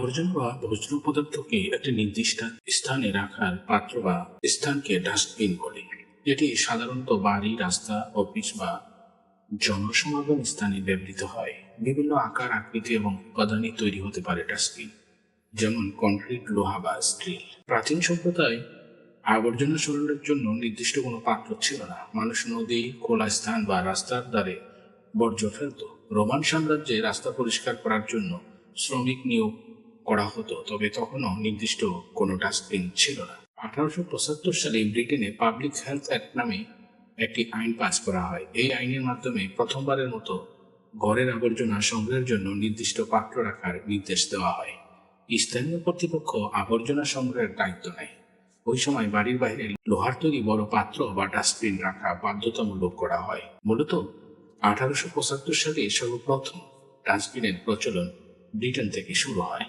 আবর্জনা বা বজ্র পদার্থকে একটি নির্দিষ্ট স্থানে রাখার পাত্র বা স্থানকে ডাস্টবিন বলে। এটি সাধারণত বাড়ি, রাস্তা, অফিস বা জনসমাগম স্থানে ব্যবহৃত হয়। বিভিন্ন আকার, আকৃতি এবং উপাদানে তৈরি হতে পারে ডাস্টবিন, যেমন কংক্রিট, লোহা বা স্টিল। প্রাচীন সভ্যতায় আবর্জনা সরানোর জন্য নির্দিষ্ট কোনো পাত্র ছিল না। মানুষ নদী, খোলা স্থান বা রাস্তার ধারে বর্জ্য ফেলত। রোমান সাম্রাজ্যে রাস্তা পরিষ্কার করার জন্য শ্রমিক নিয়োগ করা হতো, তবে তখনও নির্দিষ্ট কোনো ডাস্টবিন ছিল না। আঠারোশো পঁচাত্তর সালে ব্রিটেনে পাবলিক হেলথ অ্যাক্ট নামে একটি আইন পাস করা হয়। এই আইনের মাধ্যমে প্রথমবারের মতো ঘরের আবর্জনা সংগ্রহের জন্য নির্দিষ্ট পাত্র রাখার নির্দেশ দেওয়া হয়। স্থানীয় কর্তৃপক্ষ আবর্জনা সংগ্রহের দায়িত্ব নেয়। ওই সময় বাড়ির বাইরে লোহার তৈরি বড় পাত্র বা ডাস্টবিন রাখা বাধ্যতামূলক করা হয়। মূলত আঠারোশো পঁচাত্তর সালে সর্বপ্রথম ডাস্টবিনের প্রচলন ব্রিটেন থেকে শুরু হয়।